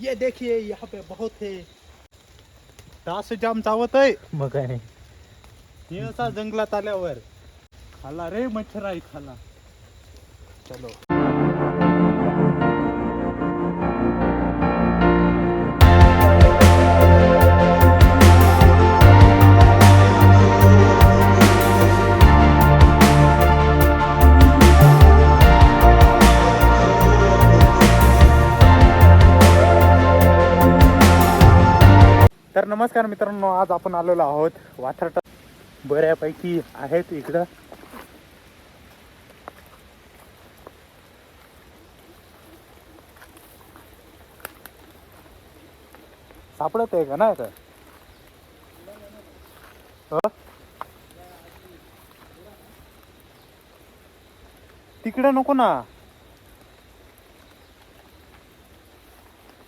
ये देखिए यहाँ पे बहुत है। डास जाम चावत आहे मग काय नाही हे असा जंगलात आल्यावर. खाला रे मच्छर आहे खाला. चलो. नमस्कार मित्रांनो आज आपण आलेलो आहोत वाथरटा. बऱ्यापैकी आहेत इकडं. सापडत आहे का नाही तर हो? तिकडे नको ना.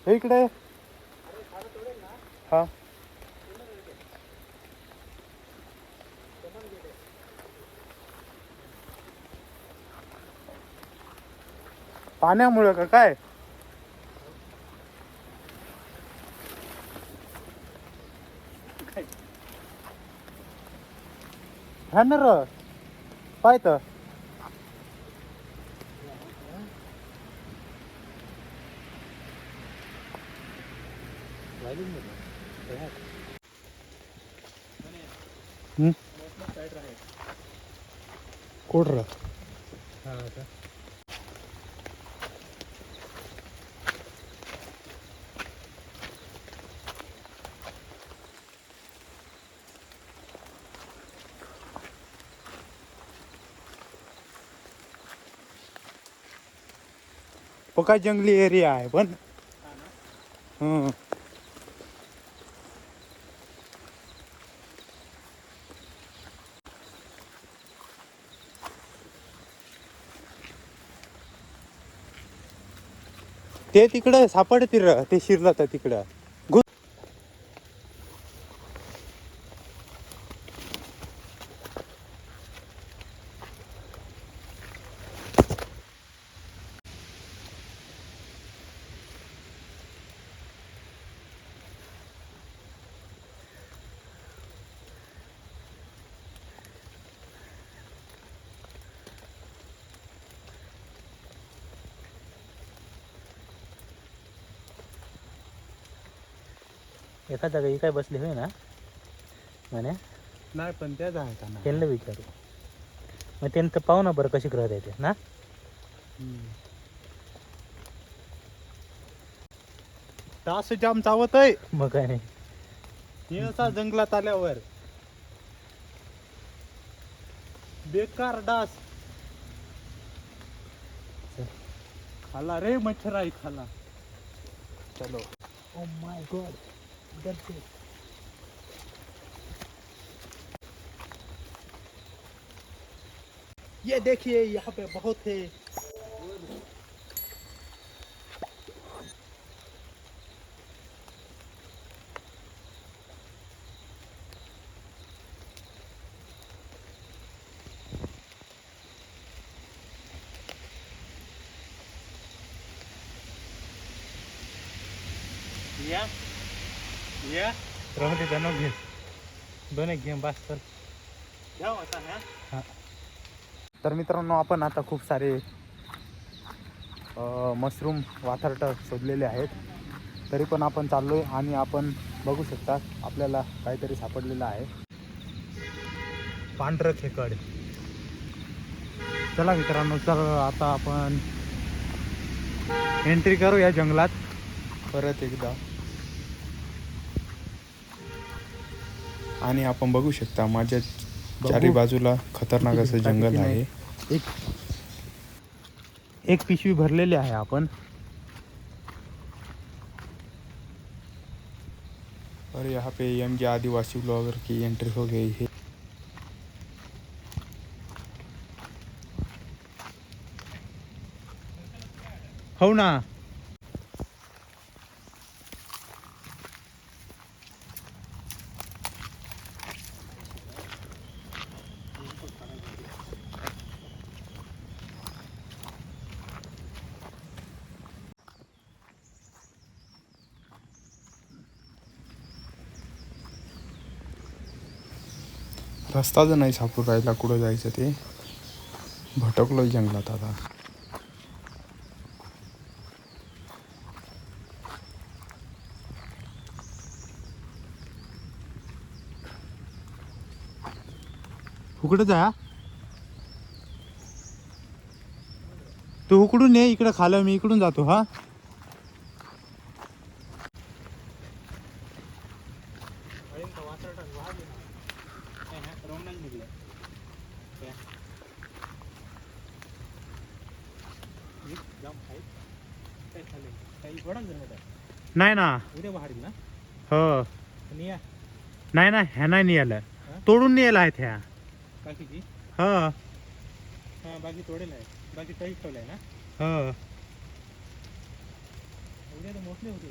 हे इकडे. हा. पाण्यामुळे का काय? ना र. पाय तर. हम्म? कोण पका जंगली एरिया आहे पण हं. ते तिकडं सापडतील ते शिरलं तर तिकडं एका जागी काय बसले होय ना? म्हणे नाही पण त्याच आहे का त्यांना विचारू. मग त्यांनी तर पाहू ना बरं कशी करत येते ना? डास जाम चावत आहे मग काय नाही. हे असा जंगलात आल्यावर. बेकार डास. खाला रे मच्छर आहे खाला. चलो. ओ माय गॉड ये देखिए यहाँ पे बहुत है। या या. राहू दे दोन घे. दोन एक घे बस तर घ्या होता ना हा. तर मित्रांनो आपण आता खूप सारे मशरूम वाथरट शोधलेले आहेत. तरी पण आपण चाललोय आणि आपण बघू शकता आपल्याला काहीतरी सापडलेलं आहे. पांढरं खेकड. चला मित्रांनो तर आता आपण एंट्री करू या जंगलात. परत एकदा. आणि आपण बघू शकता माझ्या. चारी बाजूला खतरनाक असं जंगल. आहे एक एक पिशवी भरलेली आहे आपण और यहाँ पे एम जे आदिवासी ब्लॉगर की एंट्री हो गई है हो ना रस्ताच नाही सापडून राहिला कुठं जायचं ते? भटकलोय जंगलात आता. उकडं जा. तू उकडून ये इकडं खालं मी इकडून जातो हा? नाही ना. उद्या वाढील ना? हो. नाही ना ह्या नाही निघालं तोडून निघाला आहेत ह्या. बाकीची? हो. हा बाकी तोडेल आहे. बाकी काही ठेवलं आहे ना? हो. उद्या तर मोठले होते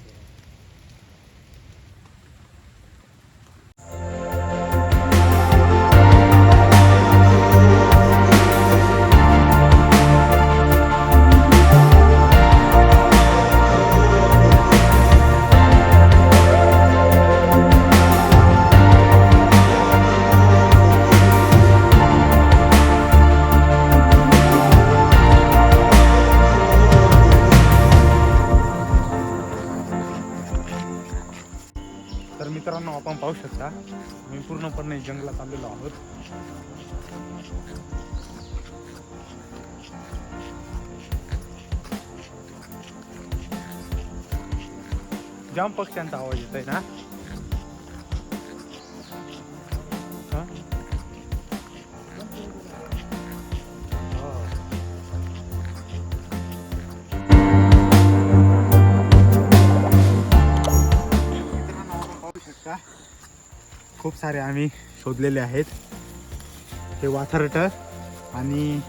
पाहू शकता. मी पूर्णपणे जंगलात आलेलो आहोत. जाम पक्ष्यांचा आवाज येत आहे ना? खूप सारे आम्ही शोधलेले आहेत. हे वाथरट आणि.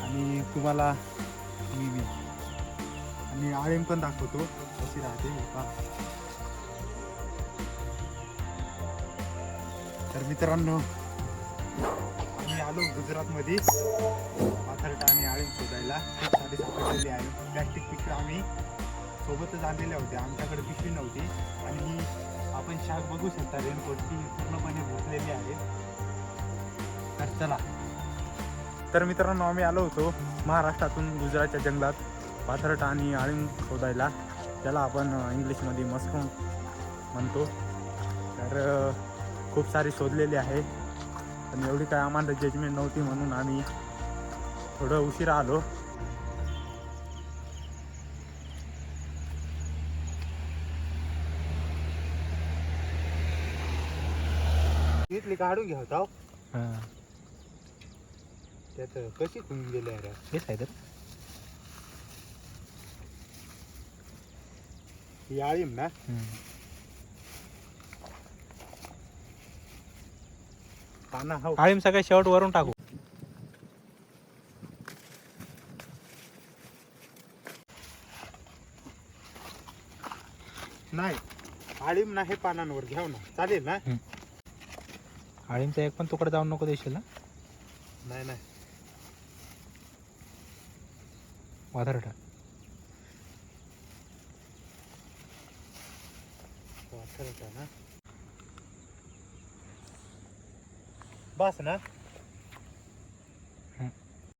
आणि तुम्हाला आणि आळीम पण दाखवतो. कशी राहते. तर मित्रांनो आम्ही आलो गुजरातमध्ये. वाथरट आणि आळीम शोधायला. खूप सारी सापडलेली आहे प्लॅस्टिक पिशव्या आम्ही सोबतच आणलेल्या होत्या. आमच्याकडे पिशवी नव्हती. आणि ही आपण शाक बघू शकता रेनकोटची पूर्णपणे भुकलेली आहे. तर चला. तर मित्रांनो आम्ही आलो होतो महाराष्ट्रातून गुजरातच्या जंगलात पाथरट आणि आळीम शोधायला त्याला आपण इंग्लिशमध्ये मस्कून म्हणतो. तर खूप सारी शोधलेली आहे. पण एवढी काय आम्हाला जजमेंट नव्हती म्हणून आम्ही थोडं उशिरा आलो. इथली काढून घ्या होता हा. त्यात कशी खुंबून गेले हेच आहे तर. ही आळीम ना. पाना हो. सगळ्या शेवट वरून टाकू. नाही आळीम ना हे पानांवर. घ्याव ना. चालेल ना? आळीमचा एक पण तुकडा जाऊन नको देशील ना? नाही नाही. वाटत होता ना. बस ना.